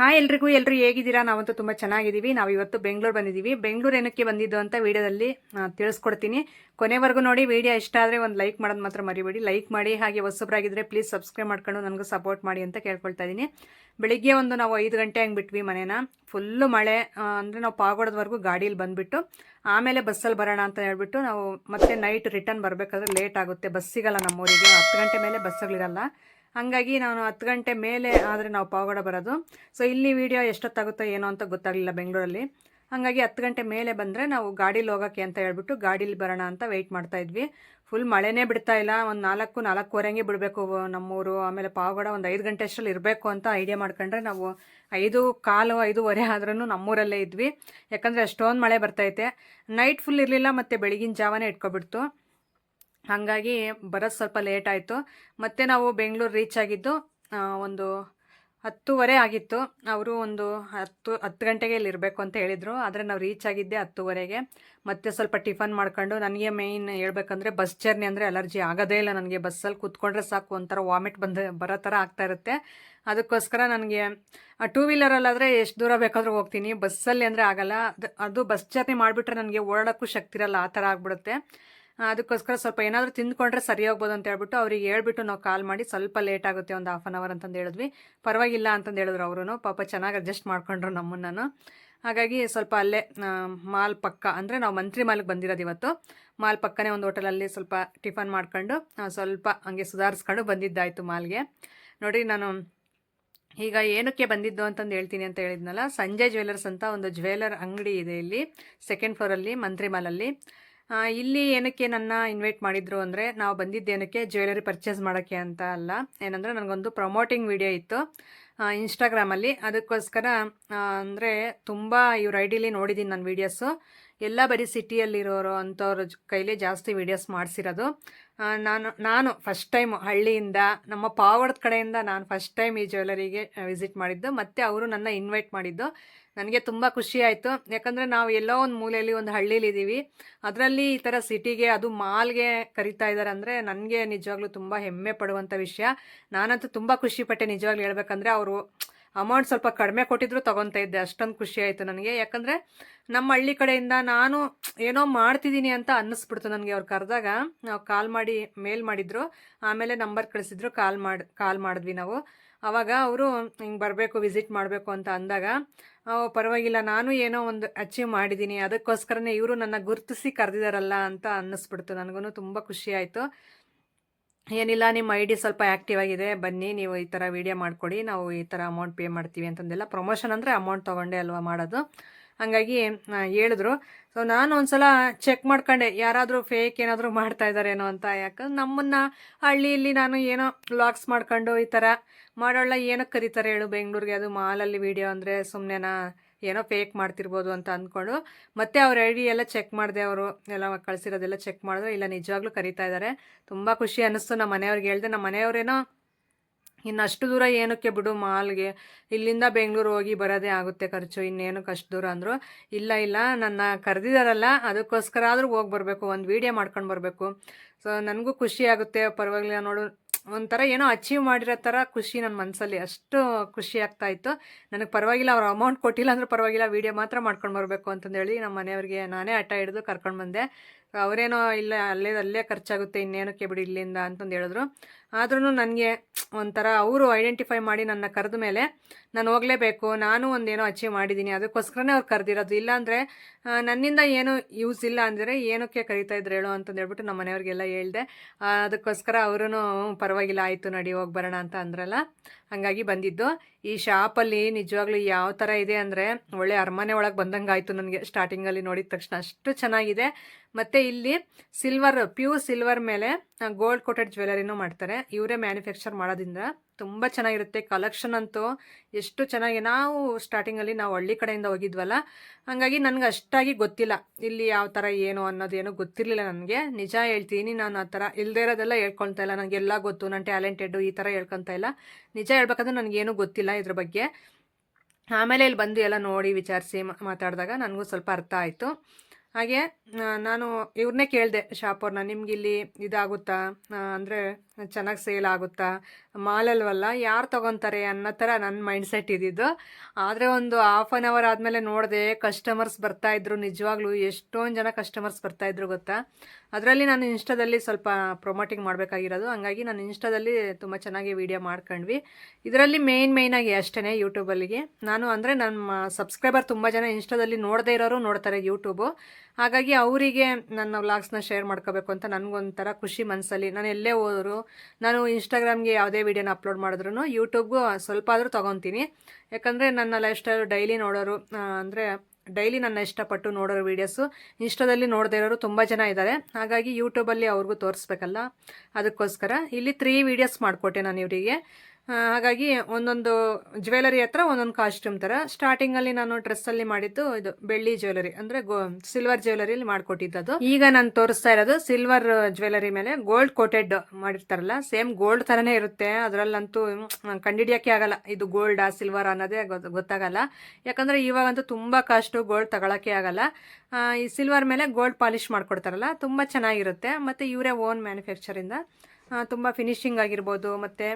Hi ಎಲ್ರಿಗೂ, ಎಲ್ರು ಹೇಗಿದ್ದೀರಾ? ನಾವಂತೂ ತುಂಬ ಚೆನ್ನಾಗಿದ್ದೀವಿ. ನಾವು ಇವತ್ತು ಬೆಂಗಳೂರು ಬಂದಿದ್ದೀವಿ. ಬೆಂಗಳೂರು ಏನಕ್ಕೆ ಬಂದಿದ್ದು ಅಂತ ವಿಡಿಯೋದಲ್ಲಿ ತಿಳಿಸ್ಕೊಡ್ತೀನಿ. ಕೊನೆವರೆಗೂ ನೋಡಿ, ವಿಡಿಯೋ ಇಷ್ಟ ಆದರೆ ಒಂದು ಲೈಕ್ ಮಾಡೋದು ಮಾತ್ರ ಮರಿಬೇಡಿ. ಲೈಕ್ ಮಾಡಿ, ಹಾಗೆ ಹೊಸಬ್ರಾಗಿದ್ದರೆ ಪ್ಲೀಸ್ ಸಬ್ಸ್ಕ್ರೈಬ್ ಮಾಡ್ಕೊಂಡು ನನಗೂ ಸಪೋರ್ಟ್ ಮಾಡಿ ಅಂತ ಕೇಳ್ಕೊಳ್ತಾ ಇದ್ದೀನಿ ಬೆಳಿಗ್ಗೆ ಒಂದು ನಾವು ಐದು ಗಂಟೆ ಹಂಗೆ ಬಿಟ್ವಿ ಮನೇನ. ಫುಲ್ಲು ಮಳೆ ಅಂದರೆ ನಾವು ಪಾಗೋಡದವರೆಗೂ ಗಾಡೀಲಿ ಬಂದುಬಿಟ್ಟು, ಆಮೇಲೆ ಬಸ್ಸಲ್ಲಿ ಬರೋಣ ಅಂತ ಹೇಳ್ಬಿಟ್ಟು ನಾವು ಮತ್ತೆ ನೈಟ್ ರಿಟರ್ನ್ ಬರಬೇಕಾದ್ರೆ ಲೇಟ್ ಆಗುತ್ತೆ. ಬಸ್ ಸಿಗಲ್ಲ ನಮ್ಮೂರಿಗೆ. ಹತ್ತು ಗಂಟೆ ಮೇಲೆ ಬಸ್ಸುಗಳಿರಲ್ಲ. ಹಂಗಾಗಿ ನಾನು ಹತ್ತು ಗಂಟೆ ಮೇಲೆ ಆದರೆ ನಾವು ಪಾವಗಡ ಬರೋದು. ಸೊ ಇಲ್ಲಿ ವಿಡಿಯೋ ಎಷ್ಟೊತ್ತಾಗುತ್ತೋ ಏನೋ ಅಂತ ಗೊತ್ತಾಗಲಿಲ್ಲ ಬೆಂಗಳೂರಲ್ಲಿ. ಹಾಗಾಗಿ ಹತ್ತು ಗಂಟೆ ಮೇಲೆ ಬಂದರೆ ನಾವು ಗಾಡೀಲಿ ಹೋಗೋಕ್ಕೆ ಅಂತ ಹೇಳ್ಬಿಟ್ಟು ಗಾಡೀಲಿ ಬರೋಣ ಅಂತ ವೆಯ್ಟ್ ಮಾಡ್ತಾ ಇದ್ವಿ. ಫುಲ್ ಮಳೆನೇ ಬಿಡ್ತಾ ಇಲ್ಲ. ಒಂದು ನಾಲ್ಕು, ನಾಲ್ಕೂವರೆಗೆ ಬಿಡಬೇಕು ನಮ್ಮೂರು. ಆಮೇಲೆ ಪಾವಗಡ ಒಂದು ಐದು ಗಂಟೆ ಅಷ್ಟರಲ್ಲಿ ಇರಬೇಕು ಅಂತ ಐಡಿಯಾ ಮಾಡ್ಕೊಂಡ್ರೆ ನಾವು ಐದು, ಕಾಲು, ಐದೂವರೆ ಆದ್ರೂ ನಮ್ಮೂರಲ್ಲೇ ಇದ್ವಿ. ಯಾಕಂದರೆ ಅಷ್ಟೊಂದು ಮಳೆ ಬರ್ತೈತೆ ನೈಟ್ ಫುಲ್ ಇರಲಿಲ್ಲ ಮತ್ತು ಬೆಳಗಿನ ಜಾವನೇ ಇಟ್ಕೊಬಿಡ್ತು. ಹಾಗಾಗಿ ಬರೋದು ಸ್ವಲ್ಪ ಲೇಟ್ ಆಯಿತು. ಮತ್ತೆ ನಾವು ಬೆಂಗಳೂರು ರೀಚ್ ಆಗಿದ್ದು ಒಂದು ಹತ್ತುವರೆ ಆಗಿತ್ತು. ಅವರು ಒಂದು ಹತ್ತು ಹತ್ತು ಗಂಟೆಗೆ ಇಲ್ಲಿ ಇರಬೇಕು ಅಂತ ಹೇಳಿದರು. ಆದರೆ ನಾವು ರೀಚ್ ಆಗಿದ್ದೆ ಹತ್ತುವರೆಗೆ. ಮತ್ತೆ ಸ್ವಲ್ಪ ಟಿಫನ್ ಮಾಡ್ಕೊಂಡು, ನನಗೆ ಮೇಯ್ನ್ ಹೇಳ್ಬೇಕಂದ್ರೆ ಬಸ್ ಜರ್ನಿ ಅಂದರೆ ಅಲರ್ಜಿ ಆಗೋದೇ ಇಲ್ಲ ನನಗೆ. ಬಸ್ಸಲ್ಲಿ ಕೂತ್ಕೊಂಡ್ರೆ ಸಾಕು, ಒಂಥರ ವಾಮಿಟ್ ಬಂದು, ಬರೋ ಥರ ಆಗ್ತಾ ಇರುತ್ತೆ. ಅದಕ್ಕೋಸ್ಕರ ನನಗೆ ಟೂ ವೀಲರಲ್ಲಾದರೆ ಎಷ್ಟು ದೂರ ಬೇಕಾದರೂ ಹೋಗ್ತೀನಿ. ಬಸ್ಸಲ್ಲಿ ಅಂದರೆ ಆಗಲ್ಲ. ಅದು ಬಸ್ ಜರ್ನಿ ಮಾಡಿಬಿಟ್ರೆ ನನಗೆ ಓಡಾಡೋಕ್ಕೂ ಶಕ್ತಿರಲ್ಲ ಆ ಥರ ಆಗ್ಬಿಡುತ್ತೆ. ಅದಕ್ಕೋಸ್ಕರ ಸ್ವಲ್ಪ ಏನಾದರೂ ತಿಂದ್ಕೊಂಡ್ರೆ ಸರಿ ಹೋಗ್ಬೋದು ಅಂತ ಹೇಳ್ಬಿಟ್ಟು ಅವ್ರಿಗೆ ಹೇಳ್ಬಿಟ್ಟು ನಾವು ಕಾಲ್ ಮಾಡಿ ಸ್ವಲ್ಪ ಲೇಟ್ ಆಗುತ್ತೆ ಒಂದು ಹಾಫ್ ಆನ್ ಅವರ್ ಅಂತಂದು ಹೇಳಿದ್ವಿ. ಪರವಾಗಿಲ್ಲ ಅಂತಂದು ಹೇಳಿದ್ರು ಅವರು ಪಾಪ ಚೆನ್ನಾಗಿ ಅಡ್ಜಸ್ಟ್ ಮಾಡ್ಕೊಂಡ್ರು ನಮ್ಮನ್ನು ಹಾಗಾಗಿ ಸ್ವಲ್ಪ ಅಲ್ಲೇ ಮಾಲ್ ಪಕ್ಕ, ಅಂದರೆ ನಾವು ಮಂತ್ರಿ ಮಾಲ್ಗೆ ಬಂದಿರೋದು ಇವತ್ತು. ಮಾಲ್ ಪಕ್ಕನೇ ಒಂದು ಹೋಟೆಲಲ್ಲಿ ಸ್ವಲ್ಪ ಟಿಫನ್ ಮಾಡ್ಕೊಂಡು ಸ್ವಲ್ಪ ಹಂಗೆ ಸುಧಾರಿಸ್ಕೊಂಡು ಬಂದಿದ್ದಾಯಿತು ಮಾಲ್ಗೆ. ನೋಡಿ ನಾನು ಈಗ ಏನಕ್ಕೆ ಬಂದಿದ್ದು ಅಂತಂದು ಹೇಳ್ತೀನಿ ಅಂತ ಹೇಳಿದ್ನಲ್ಲ, ಸಂಜಯ್ ಜ್ಯುವೆಲರ್ಸ್ ಅಂತ ಒಂದು ಜ್ಯುವೆಲರ್ ಅಂಗಡಿ ಇದೆ ಇಲ್ಲಿ ಸೆಕೆಂಡ್ ಫ್ಲೋರಲ್ಲಿ ಮಂತ್ರಿ ಮಾಲಲ್ಲಿ. ಇಲ್ಲಿ ಏನಕ್ಕೆ ನನ್ನ ಇನ್ವೈಟ್ ಮಾಡಿದ್ರು ಅಂದರೆ ನಾವು ಬಂದಿದ್ದೇನಕ್ಕೆ ಜ್ಯುವೆಲರಿ ಪರ್ಚೇಸ್ ಮಾಡೋಕ್ಕೆ ಅಂತ ಅಲ್ಲ. ಏನಂದರೆ ನನಗೊಂದು ಪ್ರಮೋಟಿಂಗ್ ವಿಡಿಯೋ ಇತ್ತು. ಇನ್ಸ್ಟಾಗ್ರಾಮಲ್ಲಿ ಅದಕ್ಕೋಸ್ಕರ ಅಂದರೆ ತುಂಬ ಇವ್ರ ಐಡಿಲಿ ನೋಡಿದ್ದೀನಿ ನನ್ನ ವೀಡಿಯೋಸು ಎಲ್ಲ ಬರೀ ಸಿಟಿಯಲ್ಲಿರೋರು ಅಂಥವ್ರ ಕೈಲಿ ಕೈಲೇ ಜಾಸ್ತಿ ವೀಡಿಯೋಸ್ ಮಾಡಿಸಿರೋದು. ನಾನು ನಾನು ಫಸ್ಟ್ ಟೈಮ್ ಹಳ್ಳಿಯಿಂದ, ನಮ್ಮ ಪಾವಡದ ಕಡೆಯಿಂದ ನಾನು ಫಸ್ಟ್ ಟೈಮ್ ಈ ಜ್ಯುವೆಲರಿಗೆ ವಿಸಿಟ್ ಮಾಡಿದ್ದು. ಮತ್ತು ಅವರು ನನ್ನ ಇನ್ವೈಟ್ ಮಾಡಿದ್ದು. ನನಗೆ ತುಂಬ ಖುಷಿ ಆಯಿತು. ಯಾಕಂದರೆ ನಾವು ಎಲ್ಲೋ ಒಂದು ಮೂಲೆಯಲ್ಲಿ ಒಂದು ಹಳ್ಳೀಲಿ ಇದ್ದೀವಿ ಅದರಲ್ಲಿ ಈ ಥರ ಸಿಟಿಗೆ ಅದು ಮಾಲ್ಗೆ ಕರಿತಾ ಇದ್ದಾರೆ ಅಂದರೆ ನನಗೆ ನಿಜವಾಗ್ಲೂ ತುಂಬ ಹೆಮ್ಮೆ ಪಡುವಂಥ ವಿಷಯ. ನಾನಂತೂ ತುಂಬ ಖುಷಿಪಟ್ಟೆ ನಿಜವಾಗ್ಲೂ ಹೇಳ್ಬೇಕಂದ್ರೆ ಅವರು ಅಮೌಂಟ್ ಸ್ವಲ್ಪ ಕಡಿಮೆ ಕೊಟ್ಟಿದ್ರು ತೊಗೊತಾ ಇದ್ದೆ. ಅಷ್ಟೊಂದು ಖುಷಿ ಆಯಿತು ನನಗೆ. ಯಾಕಂದರೆ ನಮ್ಮ ಹಳ್ಳಿ ಕಡೆಯಿಂದ ನಾನು ಏನೋ ಮಾಡ್ತಿದ್ದೀನಿ ಅಂತ ಅನ್ನಿಸ್ಬಿಡ್ತು ನನಗೆ ಅವ್ರು ಕರೆದಾಗ. ನಾವು ಕಾಲ್ ಮಾಡಿ ಮೇಲ್ ಮಾಡಿದ್ರು. ಆಮೇಲೆ ನಂಬರ್ ಕಳಿಸಿದ್ರು ಕಾಲ್ ಮಾಡಿ ಕಾಲ್ ಮಾಡಿದ್ವಿ ನಾವು. ಆವಾಗ ಅವರು, ಹಿಂಗೆ ಬರಬೇಕು ವಿಸಿಟ್ ಮಾಡಬೇಕು ಅಂತ ಅಂದಾಗ ಪರವಾಗಿಲ್ಲ, ನಾನು ಏನೋ ಒಂದು ಅಚೀವ್ ಮಾಡಿದ್ದೀನಿ. ಅದಕ್ಕೋಸ್ಕರನೇ ಇವರು ನನ್ನ ಗುರುತಿಸಿ ಕರೆದಿದಾರಲ್ಲ ಅಂತ ಅನ್ನಿಸ್ಬಿಡ್ತು. ನನಗೂ ತುಂಬ ಖುಷಿ ಆಯಿತು. ಏನಿಲ್ಲ ನಿಮ್ಮ ಐ ಡಿ ಸ್ವಲ್ಪ ಆ್ಯಕ್ಟಿವ್ ಆಗಿದೆ, ಬನ್ನಿ, ನೀವು ಈ ಥರ ವೀಡಿಯೋ ಮಾಡಿಕೊಡಿ, ನಾವು ಈ ಥರ ಅಮೌಂಟ್ ಪೇ ಮಾಡ್ತೀವಿ ಅಂತಂದೆಲ್ಲ ಪ್ರಮೋಷನ್ ಅಂದರೆ ಅಮೌಂಟ್ ತೊಗೊಂಡೆ ಅಲ್ವಾ ಮಾಡೋದು. ಹಾಗಾಗಿ ಹೇಳಿದ್ರು. ಸೊ ನಾನು ಒಂದ್ಸಲ ಚೆಕ್ ಮಾಡ್ಕೊಂಡೆ, ಯಾರಾದರೂ ಫೇಕ್ ಏನಾದರೂ ಮಾಡ್ತಾ ಇದ್ದಾರೇನೋ ಅಂತ. ಯಾಕಂದ್ರೆ ನಮ್ಮನ್ನು ಹಳ್ಳಿಯಲ್ಲಿ ನಾನು ಏನೋ ವ್ಲಾಗ್ಸ್ ಮಾಡ್ಕೊಂಡು ಈ ಥರ ಮಾಡೋಲ್ಲ ಏನಕ್ಕೆ ಕರೀತಾರೆ ಹೇಳು, ಬೆಂಗಳೂರಿಗೆ ಅದು ಮಾಲಲ್ಲಿ ವೀಡಿಯೋ ಅಂದರೆ ಸುಮ್ಮನೆನಾ ಏನೋ ಫೇಕ್ ಮಾಡ್ತಿರ್ಬೋದು ಅಂತ ಅಂದ್ಕೊಂಡು ಮತ್ತೆ ಅವ್ರ ಐ ಡಿ ಎಲ್ಲ ಚೆಕ್ ಮಾಡಿದೆ ಅವರು. ಎಲ್ಲ ಕಳಿಸಿರೋದೆಲ್ಲ ಚೆಕ್ ಮಾಡಿದ್ರು. ಇಲ್ಲ, ನಿಜವಾಗ್ಲೂ ಕರೀತಾ ಇದ್ದಾರೆ ತುಂಬ ಖುಷಿ ಅನ್ನಿಸ್ತು ನಮ್ಮ ಮನೆಯವ್ರಿಗೆ ಹೇಳಿದೆ. ನಮ್ಮ ಮನೆಯವರೇನೋ ಇನ್ನು ಅಷ್ಟು ದೂರ ಏನಕ್ಕೆ ಬಿಡು ಮಾಲ್ಗೆ. ಇಲ್ಲಿಂದ ಬೆಂಗಳೂರು ಹೋಗಿ ಬರೋದೇ ಆಗುತ್ತೆ ಖರ್ಚು. ಇನ್ನೇನಕ್ಕೆ ಅಷ್ಟು ದೂರ ಅಂದರು. ಇಲ್ಲ ಇಲ್ಲ, ನನ್ನ ಕರೆದಿದ್ದಾರಲ್ಲ ಅದಕ್ಕೋಸ್ಕರ ಆದರೂ ಹೋಗಿ ಬರಬೇಕು. ಒಂದು ವೀಡಿಯೋ ಮಾಡ್ಕೊಂಡು ಬರಬೇಕು. ಸೊ ನನಗೂ ಖುಷಿ ಆಗುತ್ತೆ. ಪರವಾಗಿಲ್ಲ ನೋಡು. ಒಂಥರ ಏನೋ ಅಚೀವ್ ಮಾಡಿರೋ ಥರ ಖುಷಿ ನನ್ನ ಮನಸ್ಸಲ್ಲಿ ಅಷ್ಟು ಖುಷಿ ಆಗ್ತಾ ಇತ್ತು. ನನಗೆ ಪರವಾಗಿಲ್ಲ, ಅವ್ರು ಅಮೌಂಟ್ ಕೊಟ್ಟಿಲ್ಲ ಅಂದರೂ ಪರವಾಗಿಲ್ಲ ವೀಡಿಯೋ ಮಾತ್ರ ಮಾಡ್ಕೊಂಡು ಬರಬೇಕು ಅಂತಂದೇಳಿ ನಮ್ಮ ಮನೆಯವ್ರಿಗೆ ನಾನೇ ಹಠ ಹಿಡಿದು ಕರ್ಕೊಂಡು ಬಂದೆ. ಅವರೇನೋ ಇಲ್ಲ, ಅಲ್ಲೇ ಅಲ್ಲೇ ಖರ್ಚಾಗುತ್ತೆ, ಇನ್ನೇನಕ್ಕೆ ಬಿಡಿ ಇಲ್ಲಿಂದ ಅಂತಂದು ಹೇಳಿದ್ರು. ಆದ್ರೂ ನನಗೆ ಒಂಥರ ಅವರು ಐಡೆಂಟಿಫೈ ಮಾಡಿ ನನ್ನ ಕರೆದ ಮೇಲೆ ನಾನು ಹೋಗಲೇಬೇಕು, ನಾನು ಒಂದೇನೋ ಅಚೀವ್ ಮಾಡಿದ್ದೀನಿ ಅದಕ್ಕೋಸ್ಕರನೇ ಅವ್ರು ಕರೆದಿರೋದು. ಇಲ್ಲಾಂದರೆ ನನ್ನಿಂದ ಏನು ಯೂಸ್ ಇಲ್ಲ ಅಂದರೆ ಏನಕ್ಕೆ ಕರಿತಾ ಇದ್ರು ಹೇಳು ಅಂತಂದು ಹೇಳ್ಬಿಟ್ಟು ನಮ್ಮ ಮನೆಯವ್ರಿಗೆಲ್ಲ ಹೇಳಿದೆ ಅದಕ್ಕೋಸ್ಕರ ಅವರು ಪರವಾಗಿಲ್ಲ, ಆಯಿತು ನಡಿ ಹೋಗಿ ಬರೋಣ ಅಂತ ಅಂದ್ರಲ್ಲ. ಹಾಗಾಗಿ ಬಂದಿದ್ದು. ಈ ಶಾಪಲ್ಲಿ ನಿಜವಾಗ್ಲೂ ಯಾವ ಥರ ಇದೆ ಅಂದರೆ ಒಳ್ಳೆ ಅರಮನೆ ಒಳಗೆ ಬಂದಂಗೆ ಆಯಿತು ನನಗೆ ಸ್ಟಾರ್ಟಿಂಗಲ್ಲಿ ನೋಡಿದ ತಕ್ಷಣ. ಅಷ್ಟು ಚೆನ್ನಾಗಿದೆ. ಮತ್ತು ಇಲ್ಲಿ ಸಿಲ್ವರ್ ಪ್ಯೂರ್ ಸಿಲ್ವರ್ ಮೇಲೆ ಗೋಲ್ಡ್ ಕೋಟೆಡ್ ಜ್ಯುವೆಲರಿನೂ ಮಾಡ್ತಾರೆ. ಇವರೇ ಮ್ಯಾನುಫ್ಯಾಕ್ಚರ್ ಮಾಡೋದ್ರಿಂದ. ತುಂಬ ಚೆನ್ನಾಗಿರುತ್ತೆ. ಕಲೆಕ್ಷನ್ ಅಂತೂ ಎಷ್ಟು ಚೆನ್ನಾಗಿ ನಾವು ಸ್ಟಾರ್ಟಿಂಗಲ್ಲಿ ನಾವು ಹಳ್ಳಿ ಕಡೆಯಿಂದ ಹೋಗಿದ್ವಲ್ಲ, ಹಾಗಾಗಿ ನನಗೆ ಅಷ್ಟಾಗಿ ಗೊತ್ತಿಲ್ಲ. ಇಲ್ಲಿ ಯಾವ ಥರ ಏನು ಅನ್ನೋದೇನು ಗೊತ್ತಿರಲಿಲ್ಲ ನನಗೆ. ನಿಜ ಹೇಳ್ತೀನಿ, ನಾನು ಆ ಥರ ಇಲ್ಲದೇ ಇರೋದೆಲ್ಲ ಹೇಳ್ಕೊಳ್ತಾ ಇಲ್ಲ. ನನಗೆಲ್ಲ ಗೊತ್ತು, ನಾನು ಟ್ಯಾಲೆಂಟೆಡ್ಡು ಈ ಥರ ಹೇಳ್ಕೊತಾ ಇಲ್ಲ. ನಿಜ ಹೇಳ್ಬೇಕಂದ್ರೆ ನನಗೇನು ಗೊತ್ತಿಲ್ಲ ಇದ್ರ ಬಗ್ಗೆ. ಆಮೇಲೆ ಇಲ್ಲಿ ಬಂದು ಎಲ್ಲ ನೋಡಿ ವಿಚಾರಿಸಿ ಮಾತಾಡಿದಾಗ ನನಗೂ ಸ್ವಲ್ಪ ಅರ್ಥ ಆಯಿತು. ಹಾಗೆ ನಾನು ಇವ್ರನ್ನೇ ಕೇಳಿದೆ ಶಾಪವ್ರನ್ನ ನಿಮ್ಗೆ ಇಲ್ಲಿ ಇದಾಗುತ್ತಾ? ಅಂದರೆ ಚೆನ್ನಾಗಿ ಸೇಲ್ ಆಗುತ್ತಾ? ಮಾಲಲ್ವಲ್ಲ, ಯಾರು ತಗೊತಾರೆ ಅನ್ನೋ ಥರ ನನ್ನ ಮೈಂಡ್ ಸೆಟ್ ಇದ್ದಿದ್ದು. ಆದರೆ ಒಂದು ಹಾಫ್ ಆನ್ ಅವರ್ ಆದಮೇಲೆ ನೋಡಿದೆ ಕಸ್ಟಮರ್ಸ್ ಬರ್ತಾಯಿದ್ರು ನಿಜವಾಗ್ಲೂ ಎಷ್ಟೊಂದು ಜನ ಕಸ್ಟಮರ್ಸ್ ಬರ್ತಾಯಿದ್ರು ಗೊತ್ತಾ? ಅದರಲ್ಲಿ ನಾನು ಇನ್ಸ್ಟಾದಲ್ಲಿ ಸ್ವಲ್ಪ ಪ್ರೊಮೋಟಿಂಗ್ ಮಾಡಬೇಕಾಗಿರೋದು. ಹಂಗಾಗಿ ನಾನು ಇನ್ಸ್ಟಾದಲ್ಲಿ ತುಂಬ ಚೆನ್ನಾಗಿ ವೀಡಿಯೋ ಮಾಡ್ಕೊಂಡ್ವಿ. ಇದರಲ್ಲಿ ಮೇಯ್ನ್ ಮೇಯ್ನಾಗಿ ಅಷ್ಟೇ ಯೂಟ್ಯೂಬಲ್ಲಿಗೆ ನಾನು ಅಂದರೆ ನಮ್ಮ ಸಬ್ಸ್ಕ್ರೈಬರ್ ತುಂಬ ಜನ ಇನ್ಸ್ಟಾದಲ್ಲಿ ನೋಡದೇ ಇರೋರು ನೋಡ್ತಾರೆ ಯೂಟ್ಯೂಬು ಹಾಗಾಗಿ ಅವರಿಗೆ ನನ್ನ ವ್ಲಾಗ್ಸ್ನ ಶೇರ್ ಮಾಡ್ಕೋಬೇಕು ಅಂತ ನನಗೊಂಥರ ಖುಷಿ ಮನಸ್ಸಲ್ಲಿ ನಾನು ಎಲ್ಲೇ ಹೋದರು, ನಾನು ಇನ್ಸ್ಟಾಗ್ರಾಮ್ಗೆ ಯಾವುದೇ ವೀಡಿಯೋನ ಅಪ್ಲೋಡ್ ಮಾಡಿದ್ರು ಯೂಟ್ಯೂಬ್ಗೂ ಸ್ವಲ್ಪ ಆದರೂ ತೊಗೊತೀನಿ. ಯಾಕಂದರೆ ನನ್ನ ಲೈಫ್ ಸ್ಟೈಲ್ ಡೈಲಿ ನೋಡೋರು ಅಂದರೆ ಡೈಲಿ ನನ್ನ ಇಷ್ಟಪಟ್ಟು ನೋಡೋರು ವೀಡಿಯೋಸು. ಇನ್ಸ್ಟಾದಲ್ಲಿ ನೋಡದೇ ಇರೋರು ತುಂಬ ಜನ ಇದ್ದಾರೆ. ಹಾಗಾಗಿ ಯೂಟ್ಯೂಬಲ್ಲಿ ಅವ್ರಿಗೂ ತೋರಿಸ್ಬೇಕಲ್ಲ. ಅದಕ್ಕೋಸ್ಕರ ಇಲ್ಲಿ ತ್ರೀ ವೀಡಿಯೋಸ್ ಮಾಡಿಕೊಟ್ಟೆ ನಾನು ಇವರಿಗೆ. ಹಾಗಾಗಿ ಒಂದೊಂದು ಜ್ಯುವೆಲರಿ ಹತ್ರ ಒಂದೊಂದು ಕಾಸ್ಟ್ಯೂಮ್ ಥರ ಸ್ಟಾರ್ಟಿಂಗಲ್ಲಿ ನಾನು ಡ್ರೆಸ್ಸಲ್ಲಿ ಮಾಡಿದ್ದು ಇದು ಬೆಳ್ಳಿ ಜ್ಯುವೆಲರಿ ಅಂದರೆ ಗೋ ಸಿಲ್ವರ್ ಜ್ಯುವೆಲರಿಯಲ್ಲಿ ಮಾಡಿಕೊಟ್ಟಿದ್ದದು ಈಗ ನಾನು ತೋರಿಸ್ತಾ ಇರೋದು ಸಿಲ್ವರ್ ಜ್ಯುವೆಲರಿ ಮೇಲೆ ಗೋಲ್ಡ್ ಕೋಟೆಡ್ ಮಾಡಿರ್ತಾರಲ್ಲ ಸೇಮ್ ಗೋಲ್ಡ್ ಥರನೇ ಇರುತ್ತೆ. ಅದರಲ್ಲಂತೂ ಕಂಡಿಡಿಯೋಕ್ಕೆ ಆಗಲ್ಲ ಇದು ಗೋಲ್ಡಾ ಸಿಲ್ವರ್ ಅನ್ನೋದೇ ಗೊತ್- ಗೊತ್ತಾಗಲ್ಲ. ಯಾಕಂದರೆ ಇವಾಗಂತೂ ತುಂಬ ಕಾಸ್ಟು ಗೋಲ್ಡ್ ತಗೊಳಕ್ಕೆ ಆಗಲ್ಲ. ಈ ಸಿಲ್ವರ್ ಮೇಲೆ ಗೋಲ್ಡ್ ಪಾಲಿಶ್ ಮಾಡಿಕೊಡ್ತಾರಲ್ಲ, ತುಂಬ ಚೆನ್ನಾಗಿರುತ್ತೆ. ಮತ್ತು ಇವರೇ ಓನ್ ಮ್ಯಾನುಫ್ಯಾಕ್ಚರಿಂದ ತುಂಬ ಫಿನಿಶಿಂಗ್ ಆಗಿರ್ಬೋದು, ಮತ್ತು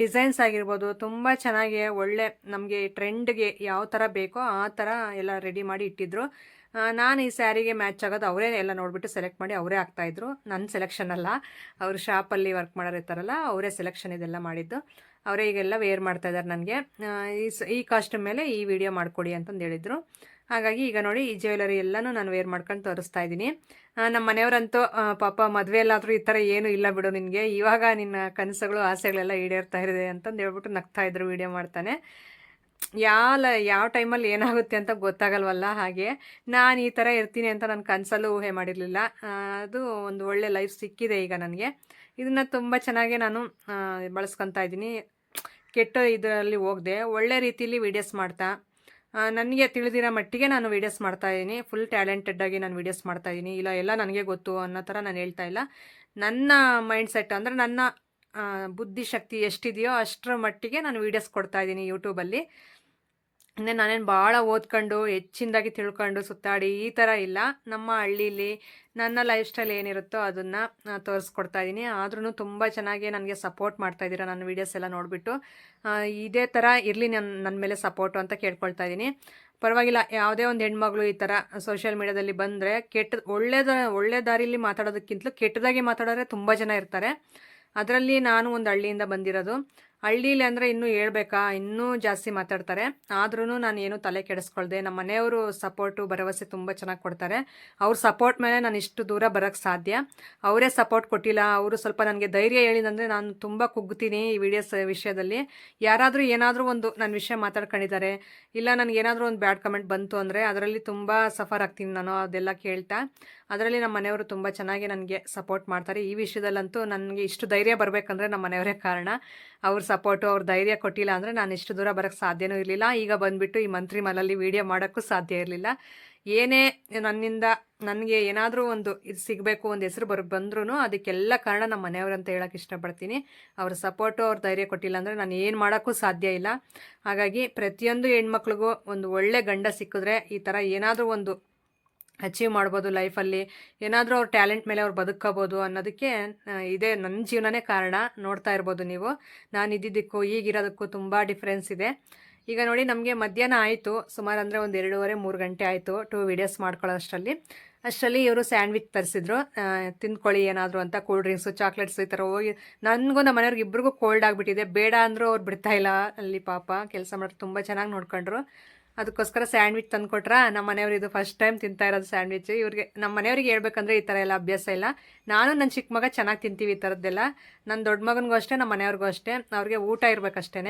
ಡಿಸೈನ್ಸ್ ಆಗಿರ್ಬೋದು, ತುಂಬ ಚೆನ್ನಾಗಿ ಒಳ್ಳೆ ನಮಗೆ ಟ್ರೆಂಡ್ಗೆ ಯಾವ ಥರ ಬೇಕೋ ಆ ಥರ ಎಲ್ಲ ರೆಡಿ ಮಾಡಿ ಇಟ್ಟಿದ್ರು. ನಾನು ಈ ಸ್ಯಾರಿಗೆ ಮ್ಯಾಚ್ ಆಗೋದು ಅವರೇ ಎಲ್ಲ ನೋಡಿಬಿಟ್ಟು ಸೆಲೆಕ್ಟ್ ಮಾಡಿ ಅವರೇ ಆಗ್ತಾಯಿದ್ರು ನನ್ನ ಸೆಲೆಕ್ಷನ್ ಅಲ್ಲ. ಅವರು ಶಾಪಲ್ಲಿ ವರ್ಕ್ ಮಾಡೋರಿರ್ತಾರಲ್ಲ ಅವರೇ ಸೆಲೆಕ್ಷನ್ ಇದೆಲ್ಲ ಮಾಡಿದ್ದು. ಅವರೇ ಈಗೆಲ್ಲ ವೇರ್ ಮಾಡ್ತಾ ಇದ್ದಾರೆ ನನಗೆ. ಈ ಈ ಕಾಸ್ಟ್ಯೂಮ್ ಮೇಲೆ ಈ ವಿಡಿಯೋ ಮಾಡಿಕೊಡಿ ಅಂತಂದು ಹೇಳಿದರು. ಹಾಗಾಗಿ ಈಗ ನೋಡಿ ಈ ಜ್ಯುವೆಲರಿ ಎಲ್ಲನೂ ನಾನು ವೇರ್ ಮಾಡ್ಕೊಂಡು ತೋರಿಸ್ತಾ ಇದ್ದೀನಿ. ನಮ್ಮ ಮನೆಯವರಂತೂ ಪಾಪ ಮದುವೆ ಎಲ್ಲಾದರೂ ಈ ಥರ ಏನೂ ಇಲ್ಲ ಬಿಡು ನಿನಗೆ. ಇವಾಗ ನಿನ್ನ ಕನಸುಗಳು, ಆಸೆಗಳೆಲ್ಲ ಈಡೇರ್ತಾ ಇದೆ ಅಂತಂದು ಹೇಳ್ಬಿಟ್ಟು ನಗ್ತಾ ಇದ್ರು ವಿಡಿಯೋ ಮಾಡ್ತಾನೆ. ಯಾವ ಯಾವ ಟೈಮಲ್ಲಿ ಏನಾಗುತ್ತೆ ಅಂತ ಗೊತ್ತಾಗಲ್ವಲ್ಲ ಹಾಗೆ. ನಾನು ಈ ಥರ ಇರ್ತೀನಿ ಅಂತ ನನ್ನ ಕನಸಲ್ಲೂ ಊಹೆ ಮಾಡಿರಲಿಲ್ಲ. ಅದು ಒಂದು ಒಳ್ಳೆ ಲೈಫ್ ಸಿಕ್ಕಿದೆ ಈಗ ನನಗೆ. ಇದನ್ನು ತುಂಬ ಚೆನ್ನಾಗಿ ನಾನು ಬಳಸ್ಕೊತಾ ಇದ್ದೀನಿ. ಕೆಟ್ಟ ಇದರಲ್ಲಿ ಹೋಗದೆ. ಒಳ್ಳೆ ರೀತಿಯಲ್ಲಿ ವೀಡಿಯೋಸ್ ಮಾಡ್ತಾ. ನನಗೆ ತಿಳಿದಿರೋ ಮಟ್ಟಿಗೆ ನಾನು ವೀಡಿಯೋಸ್ ಮಾಡ್ತಾ ಇದ್ದೀನಿ ಫುಲ್ ಟ್ಯಾಲೆಂಟೆಡ್ಡಾಗಿ ನಾನು ವೀಡಿಯೋಸ್ ಮಾಡ್ತಾ ಇದ್ದೀನಿ ಇಲ್ಲ, ಎಲ್ಲ ನನಗೆ ಗೊತ್ತು ಅನ್ನೋ ಥರ ನಾನು ಹೇಳ್ತಾ ಇಲ್ಲ. ನನ್ನ ಮೈಂಡ್ ಸೆಟ್ ಅಂದರೆ ನನ್ನ ಬುದ್ಧಿಶಕ್ತಿ ಎಷ್ಟಿದೆಯೋ ಅಷ್ಟರ ಮಟ್ಟಿಗೆ ನಾನು ವೀಡಿಯೋಸ್ ಕೊಡ್ತಾ ಇದ್ದೀನಿ ಯೂಟ್ಯೂಬಲ್ಲಿ ಅಂದರೆ ನಾನೇನು ಭಾಳ ಓದ್ಕೊಂಡು, ಹೆಚ್ಚಿನದಾಗಿ ತಿಳ್ಕೊಂಡು, ಸುತ್ತಾಡಿ ಈ ಥರ ಇಲ್ಲ. ನಮ್ಮ ಹಳ್ಳೀಲಿ ನನ್ನ ಲೈಫ್ ಸ್ಟೈಲ್ ಏನಿರುತ್ತೋ ಅದನ್ನು ತೋರಿಸ್ಕೊಡ್ತಾ ಇದ್ದೀನಿ ಆದ್ರೂ ತುಂಬ ಚೆನ್ನಾಗಿ ನನಗೆ ಸಪೋರ್ಟ್ ಮಾಡ್ತಾ ಇದ್ದೀರಾ ನನ್ನ ವೀಡಿಯೋಸ್ ಎಲ್ಲ ನೋಡಿಬಿಟ್ಟು. ಇದೇ ಥರ ಇರಲಿ ನನ್ನ ನನ್ನ ಮೇಲೆ ಸಪೋರ್ಟು ಅಂತ ಕೇಳ್ಕೊಳ್ತಾ ಇದ್ದೀನಿ ಪರವಾಗಿಲ್ಲ, ಯಾವುದೇ ಒಂದು ಹೆಣ್ಮಗಳು ಈ ಥರ ಸೋಷಿಯಲ್ ಮೀಡ್ಯಾದಲ್ಲಿ ಬಂದರೆ ಕೆಟ್ಟ, ಒಳ್ಳೆದ, ಒಳ್ಳೆ ದಾರಿಲಿ ಮಾತಾಡೋದಕ್ಕಿಂತಲೂ ಕೆಟ್ಟದಾಗಿ ಮಾತಾಡೋರೆ ತುಂಬ ಜನ ಇರ್ತಾರೆ. ಅದರಲ್ಲಿ ನಾನು ಒಂದು ಹಳ್ಳಿಯಿಂದ ಬಂದಿರೋದು. ಹಳ್ಳೀಲಿ ಅಂದರೆ ಇನ್ನೂ ಹೇಳ್ಬೇಕಾ? ಇನ್ನೂ ಜಾಸ್ತಿ ಮಾತಾಡ್ತಾರೆ. ಆದ್ರೂ ನಾನು ಏನು ತಲೆ ಕೆಡಿಸ್ಕೊಳ್ದೆ. ನಮ್ಮ ಮನೆಯವರು ಸಪೋರ್ಟು ಭರವಸೆ ತುಂಬ ಚೆನ್ನಾಗಿ ಕೊಡ್ತಾರೆ. ಅವ್ರ ಸಪೋರ್ಟ್ ಮೇಲೆ ನಾನು ಇಷ್ಟು ದೂರ ಬರೋಕ್ಕೆ ಸಾಧ್ಯ. ಅವರೇ ಸಪೋರ್ಟ್ ಕೊಟ್ಟಿಲ್ಲ. ಅವರು ಸ್ವಲ್ಪ ನನಗೆ ಧೈರ್ಯ ಹೇಳಿದಂದರೆ ನಾನು ತುಂಬ ಕುಗ್ತೀನಿ ಈ ವಿಡಿಯೋಸ್ ವಿಷಯದಲ್ಲಿ. ಯಾರಾದರೂ ಏನಾದರೂ ಒಂದು ನನ್ನ ವಿಷಯ ಮಾತಾಡ್ಕೊಂಡಿದ್ದಾರೆ. ಇಲ್ಲ ನನಗೆ ಏನಾದರೂ ಒಂದು ಬ್ಯಾಡ್ ಕಮೆಂಟ್ ಬಂತು ಅಂದರೆ ಅದರಲ್ಲಿ ತುಂಬ ಸಫರ್ ಆಗ್ತೀನಿ ನಾನು, ಅದೆಲ್ಲ ಕೇಳ್ತಾ. ಅದರಲ್ಲಿ ನಮ್ಮ ಮನೆಯವರು ತುಂಬ ಚೆನ್ನಾಗಿ ನನಗೆ ಸಪೋರ್ಟ್ ಮಾಡ್ತಾರೆ. ಈ ವಿಷಯದಲ್ಲಂತೂ ನನಗೆ ಇಷ್ಟು ಧೈರ್ಯ ಬರಬೇಕಂದ್ರೆ ನಮ್ಮ ಮನೆಯವರೇ ಕಾರಣ. ಅವ್ರ ಸಪೋರ್ಟು, ಅವ್ರ ಧೈರ್ಯ ಕೊಟ್ಟಿಲ್ಲ ಅಂದರೆ ನಾನು ಇಷ್ಟು ದೂರ ಬರೋಕ್ಕೆ ಸಾಧ್ಯನೂ ಇರಲಿಲ್ಲ. ಈಗ ಬಂದುಬಿಟ್ಟು ಈ ಮಂತ್ರಿ ಮಲಲ್ಲಿ ವೀಡಿಯೋ ಮಾಡೋಕ್ಕೂ ಸಾಧ್ಯ ಇರಲಿಲ್ಲ. ಏನೇ ನನ್ನಿಂದ ನನಗೆ ಏನಾದರೂ ಒಂದು ಇದು ಸಿಗಬೇಕು, ಒಂದು ಹೆಸರು ಬರ್ ಬಂದ್ರೂ ಅದಕ್ಕೆಲ್ಲ ಕಾರಣ ನಮ್ಮ ಮನೆಯವರು ಅಂತ ಹೇಳೋಕೆ ಇಷ್ಟಪಡ್ತೀನಿ. ಅವ್ರ ಸಪೋರ್ಟು, ಅವ್ರ ಧೈರ್ಯ ಕೊಟ್ಟಿಲ್ಲ ಅಂದರೆ ನಾನು ಏನು ಮಾಡೋಕ್ಕೂ ಸಾಧ್ಯ ಇಲ್ಲ. ಹಾಗಾಗಿ ಪ್ರತಿಯೊಂದು ಹೆಣ್ಮಕ್ಳಿಗೂ ಒಂದು ಒಳ್ಳೆ ಗಂಡ ಸಿಕ್ಕಿದ್ರೆ ಈ ಥರ ಏನಾದರೂ ಒಂದು ಅಚೀವ್ ಮಾಡ್ಬೋದು ಲೈಫಲ್ಲಿ ಏನಾದರೂ ಅವ್ರ ಟ್ಯಾಲೆಂಟ್ ಮೇಲೆ ಅವ್ರು ಬದುಕೋಬೋದು ಅನ್ನೋದಕ್ಕೆ ಇದೇ ನನ್ನ ಜೀವನನೇ ಕಾರಣ. ನೋಡ್ತಾ ಇರ್ಬೋದು ನೀವು. ನಾನು ಇದ್ದಿದ್ದಕ್ಕೂ ಈಗಿರೋದಕ್ಕೂ ತುಂಬ ಡಿಫ್ರೆನ್ಸ್ ಇದೆ. ಈಗ ನೋಡಿ ನಮಗೆ ಮಧ್ಯಾಹ್ನ ಆಯಿತು. ಸುಮಾರು ಅಂದರೆ ಒಂದು ಎರಡೂವರೆ, ಮೂರು ಗಂಟೆ ಆಯಿತು. ಟೂ ವೀಡಿಯೋಸ್ ಮಾಡ್ಕೊಳ್ಳೋ ಅಷ್ಟರಲ್ಲಿ. ಅಷ್ಟರಲ್ಲಿ ಇವರು ಸ್ಯಾಂಡ್ವಿಚ್ ತರಿಸಿದ್ರು. ತಿಂದ್ಕೊಳ್ಳಿ ಏನಾದರೂ ಅಂತ. ಕೂಲ್ ಡ್ರಿಂಕ್ಸು ಚಾಕ್ಲೇಟ್ಸ್ ಈ ಥರ ಹೋಗಿ. ನನಗೂ ನಮ್ಮ ಮನೆಯವ್ರಿಗೆ ಇಬ್ರಿಗೂ ಕೋಲ್ಡ್ ಆಗಿಬಿಟ್ಟಿದೆ. ಬೇಡ ಅಂದರೂ ಅವ್ರು ಬಿಡ್ತಾ ಇಲ್ಲ ಅಲ್ಲಿ ಪಾಪ. ಕೆಲಸ ಮಾಡೋರು ತುಂಬ ಚೆನ್ನಾಗಿ ನೋಡ್ಕೊಂಡ್ರು. ಅದಕ್ಕೋಸ್ಕರ ಸ್ಯಾಂಡ್ವಿಚ್ ತಂದುಕೊಟ್ರ ನಮ್ಮ ಮನೆಯವ್ರು ಇದು ಫಸ್ಟ್ ಟೈಮ್ ತಿಂತಾ ಇರೋದು ಸ್ಯಾಂಡ್ವಿಚ್. ಇವ್ರಿಗೆ ನಮ್ಮ ಮನೆಯವ್ರಿಗೆ ಹೇಳ್ಬೇಕಂದ್ರೆ ಈ ಥರ ಎಲ್ಲ ಅಭ್ಯಾಸ ಇಲ್ಲ. ನಾನು ನನ್ನ ಚಿಕ್ಕ ಮಗ ಚೆನ್ನಾಗಿ ತಿಂತೀವಿ ಈ ಥರದ್ದೆಲ್ಲ ನನ್ನ ದೊಡ್ಡ ಮಗನಿಗೂ ಅಷ್ಟೇ ನಮ್ಮ ಮನೆಯವ್ರಿಗೂ ಅಷ್ಟೇ. ಅವ್ರಿಗೆ ಊಟ ಇರಬೇಕಷ್ಟೇ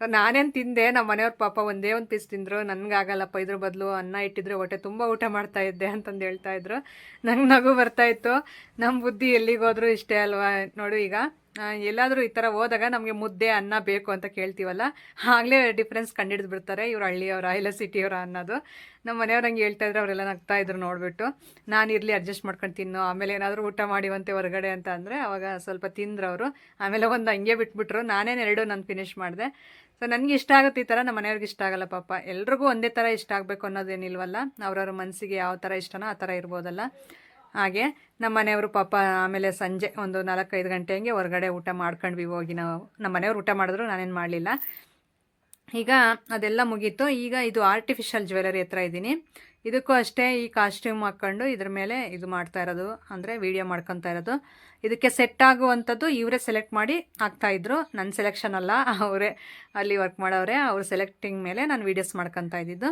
ನಾನೇನು ತಿಂದೆ ನಮ್ಮ ಮನೆಯವ್ರ ಪಾಪ ಒಂದೇ ಒಂದು ಪೀಸ್ ತಿಂದರು. ನನಗಾಗಲ್ಲಪ್ಪ ಇದ್ರ ಬದಲು ಅನ್ನ ಇಟ್ಟಿದ್ರೆ, ಹೊಟ್ಟೆ ತುಂಬ ಊಟ ಮಾಡ್ತಾ ಇದ್ದೆ ಅಂತಂದು ಹೇಳ್ತಾ ಇದ್ರು. ನಂಗೆ ನಗು ಬರ್ತಾ ಇತ್ತು. ನಮ್ಮ ಬುದ್ಧಿ ಎಲ್ಲಿಗೋದ್ರೂ ಇಷ್ಟೇ ಅಲ್ವಾ? ನೋಡು ಈಗ. ಎಲ್ಲಾದರೂ ಈ ಥರ ಹೋದಾಗ ನಮಗೆ ಮುದ್ದೆ, ಅನ್ನ ಬೇಕು ಅಂತ ಕೇಳ್ತೀವಲ್ಲ, ಆಗಲೇ ಡಿಫ್ರೆನ್ಸ್ ಹಿಡಿದು ಬಿಡ್ತಾರೆ ಇವ್ರು ಹಳ್ಳಿಯವರ, ಇಲ್ಲ ಸಿಟಿಯವರ ಅನ್ನೋದು. ನಮ್ಮ ಮನೆಯವ್ರು ಹಂಗೆ ಹೇಳ್ತಾ ಇದ್ರು ಅವರೆಲ್ಲ ನಗ್ತಾ ಇದ್ರು ನೋಡಿಬಿಟ್ಟು. ನಾನು ಇರಲಿ ಅಡ್ಜಸ್ಟ್ ಮಾಡ್ಕೊಂಡು ತಿನ್ನು, ಆಮೇಲೆ ಏನಾದರೂ ಊಟ ಮಾಡಿವಂತೆ ಹೊರಗಡೆ ಅಂತ ಅಂದರೆ ಅವಾಗ ಸ್ವಲ್ಪ ತಿಂದ್ರು ಅವರು ಆಮೇಲೆ ಒಂದು ಹಂಗೆ ಬಿಟ್ಬಿಟ್ರು, ನಾನೇನು ಎರಡು, ನಾನು ಫಿನಿಶ್ ಮಾಡಿದೆ. ಸೊ ನನಗೆ ಇಷ್ಟ ಆಗುತ್ತೆ ಈ ಥರ ನಮ್ಮ ಮನೆಯವ್ರಿಗೆ ಇಷ್ಟ ಆಗಲ್ಲ ಪಾಪ. ಎಲ್ರಿಗೂ ಒಂದೇ ಥರ ಇಷ್ಟ ಆಗಬೇಕು ಅನ್ನೋದೇನಿಲ್ವಲ್ಲ, ಅವ್ರವ್ರ ಮನಸ್ಸಿಗೆ ಯಾವ ಥರ ಇಷ್ಟನೋ ಆ ಥರ ಇರ್ಬೋದಲ್ಲ. ಹಾಗೆ ನಮ್ಮ ಮನೆಯವರು ಪಾಪ ಆಮೇಲೆ ಸಂಜೆ ಒಂದು ನಾಲ್ಕೈದು ಗಂಟೆ ಹಂಗೆ ಹೊರಗಡೆ ಊಟ ಮಾಡ್ಕೊಂಡ್ವಿ ಹೋಗಿ ನಾವು ನಮ್ಮ ಮನೆಯವ್ರು ಊಟ ಮಾಡಿದ್ರು, ನಾನೇನು ಮಾಡಲಿಲ್ಲ. ಈಗ ಅದೆಲ್ಲ ಮುಗೀತು. ಈಗ ಇದು ಆರ್ಟಿಫಿಷಿಯಲ್ ಜ್ಯುವೆಲರಿ ಹತ್ರ ಇದ್ದೀನಿ. ಇದಕ್ಕೂ ಅಷ್ಟೇ ಈ ಕಾಸ್ಟ್ಯೂಮ್ ಹಾಕ್ಕೊಂಡು ಇದ್ರ ಮೇಲೆ ಇದು ಮಾಡ್ತಾ ಇರೋದು, ಅಂದರೆ ವಿಡಿಯೋ ಮಾಡ್ಕೊತಾ ಇರೋದು. ಇದಕ್ಕೆ ಸೆಟ್ ಆಗುವಂಥದ್ದು ಇವರೇ ಸೆಲೆಕ್ಟ್ ಮಾಡಿ ಹಾಕ್ತಾಯಿದ್ರು ನನ್ನ ಸೆಲೆಕ್ಷನ್ ಅಲ್ಲ, ಅವರೇ ಅಲ್ಲಿ ವರ್ಕ್ ಮಾಡೋರೆ ಅವ್ರ ಸೆಲೆಕ್ಟಿಂಗ್ ಮೇಲೆ ನಾನು ವೀಡಿಯೋಸ್ ಮಾಡ್ಕೊತಾ ಇದ್ದಿದ್ದು.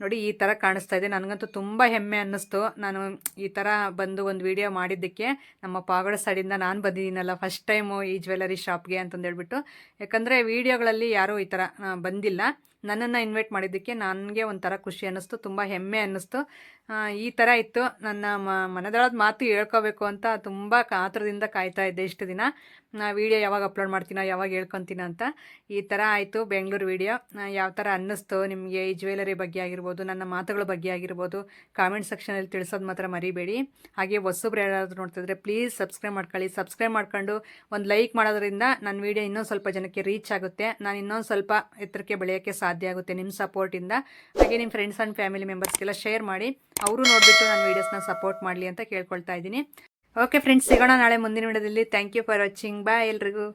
ನೋಡಿ ಈ ಥರ ಕಾಣಿಸ್ತಾ ಇದೆ. ನನಗಂತೂ ತುಂಬ ಹೆಮ್ಮೆ ಅನ್ನಿಸ್ತು. ನಾನು ಈ ಥರ ಬಂದು ಒಂದು ವಿಡಿಯೋ ಮಾಡಿದ್ದಕ್ಕೆ ನಮ್ಮ ಪಾಗಡ ಸೈಡಿಂದ ನಾನು ಬಂದಿದ್ದೀನಲ್ಲ ಫಸ್ಟ್ ಟೈಮು ಈ ಜ್ಯುವೆಲ್ಲರಿ ಶಾಪ್ಗೆ ಅಂತಂದೇಳ್ಬಿಟ್ಟು ಯಾಕಂದರೆ ವೀಡಿಯೋಗಳಲ್ಲಿ ಯಾರೂ ಈ ಥರ ಬಂದಿಲ್ಲ. ನನ್ನನ್ನು ಇನ್ವೈಟ್ ಮಾಡಿದ್ದಕ್ಕೆ ನನಗೆ ಒಂಥರ ಖುಷಿ ಅನ್ನಿಸ್ತು, ತುಂಬ ಹೆಮ್ಮೆ ಅನ್ನಿಸ್ತು. ಈ ಥರ ಇತ್ತು. ನನ್ನ ಮ, ಮನದೊಳದ ಮಾತು ಹೇಳ್ಕೋಬೇಕು ಅಂತ ತುಂಬ ಕಾತರದಿಂದ ಕಾಯ್ತಾ ಇದ್ದೆ ಇಷ್ಟು ದಿನ. ನಾ ವೀಡಿಯೋ ಯಾವಾಗ ಅಪ್ಲೋಡ್ ಮಾಡ್ತೀನೋ, ಯಾವಾಗ ಹೇಳ್ಕೊತೀನ ಅಂತ. ಈ ಥರ ಆಯಿತು ಬೆಂಗಳೂರು ವೀಡಿಯೋ ಯಾವ ಥರ ಅನ್ನಿಸ್ತು, ನಿಮಗೆ ಈ ಜ್ಯುವೆಲರಿ ಬಗ್ಗೆ ಆಗಿರ್ಬೋದು, ನನ್ನ ಮಾತುಗಳ ಬಗ್ಗೆ ಆಗಿರ್ಬೋದು ಕಾಮೆಂಟ್ ಸೆಕ್ಷನಲ್ಲಿ ತಿಳಿಸೋದು ಮಾತ್ರ ಮರಿಬೇಡಿ. ಹಾಗೆ ಹೊಸಬ್ರು ಯಾರಾದರೂ ನೋಡ್ತಿದ್ರೆ ಪ್ಲೀಸ್ ಸಬ್ಸ್ಕ್ರೈಬ್ ಮಾಡ್ಕೊಳ್ಳಿ. ಸಬ್ಸ್ಕ್ರೈಬ್ ಮಾಡ್ಕೊಂಡು ಒಂದು ಲೈಕ್ ಮಾಡೋದ್ರಿಂದ ನನ್ನ ವೀಡಿಯೋ ಇನ್ನೊಂದು ಸ್ವಲ್ಪ ಜನಕ್ಕೆ ರೀಚ್ ಆಗುತ್ತೆ. ನಾನು ಇನ್ನೊಂದು ಸ್ವಲ್ಪ ಎತ್ತರಕ್ಕೆ ಬೆಳೆಯೋಕ್ಕೆ ಸಾಧ್ಯ ಆಗುತ್ತೆ ನಿಮ್ಮ ಸಪೋರ್ಟಿಂದ. ಹಾಗೆ ನಿಮ್ಮ ಫ್ರೆಂಡ್ಸ್ ಆ್ಯಂಡ್ ಫ್ಯಾಮಿಲಿ ಮೆಂಬರ್ಸ್ಗೆಲ್ಲ ಶೇರ್ ಮಾಡಿ, ಅವರು ನೋಡಿಬಿಟ್ಟು ನನ್ನ ವೀಡಿಯೋಸ್ನ ಸಪೋರ್ಟ್ ಮಾಡಲಿ ಅಂತ ಕೇಳ್ಕೊಳ್ತಾ ಇದ್ದೀನಿ. ಓಕೆ ಫ್ರೆಂಡ್ಸ್ ಸಿಗೋಣ ನಾಳೆ ಮುಂದಿನ ವಿಡಿಯೋದಲ್ಲಿ. Thank you for watching bye ಎಲ್ರಿಗೂ.